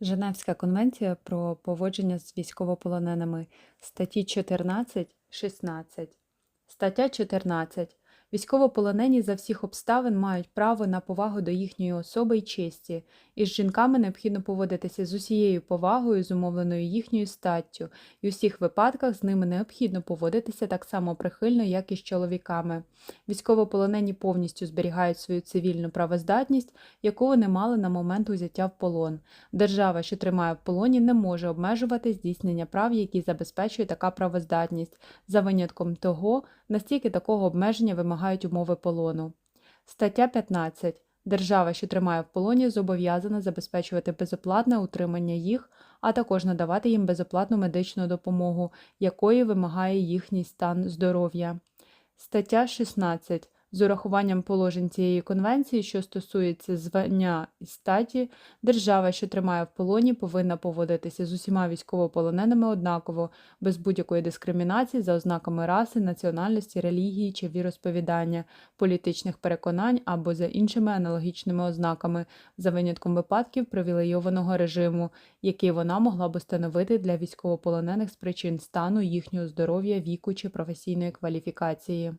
Женевська конвенція про поводження з військовополоненими, статті 14, 16. Стаття 14. Військовополонені за всіх обставин мають право на повагу до їхньої особи і честі. Із жінками необхідно поводитися з усією повагою, зумовленою їхньою статтю, і у всіх випадках з ними необхідно поводитися так само прихильно, як і з чоловіками. Військовополонені повністю зберігають свою цивільну правоздатність, яку вони мали на момент узяття в полон. Держава, що тримає в полоні, не може обмежувати здійснення прав, які забезпечує така правоздатність, за винятком того, настільки такого обмеження вимагають умови полону. Стаття 15. Держава, що тримає в полоні, зобов'язана забезпечувати безоплатне утримання їх, а також надавати їм безоплатну медичну допомогу, якої вимагає їхній стан здоров'я. Стаття 16. З урахуванням положень цієї конвенції, що стосується звання і статі, держава, що тримає в полоні, повинна поводитися з усіма військовополоненими однаково, без будь-якої дискримінації за ознаками раси, національності, релігії чи віросповідання, політичних переконань або за іншими аналогічними ознаками, за винятком випадків привілейованого режиму, який вона могла б установити для військовополонених з причин стану їхнього здоров'я, віку чи професійної кваліфікації.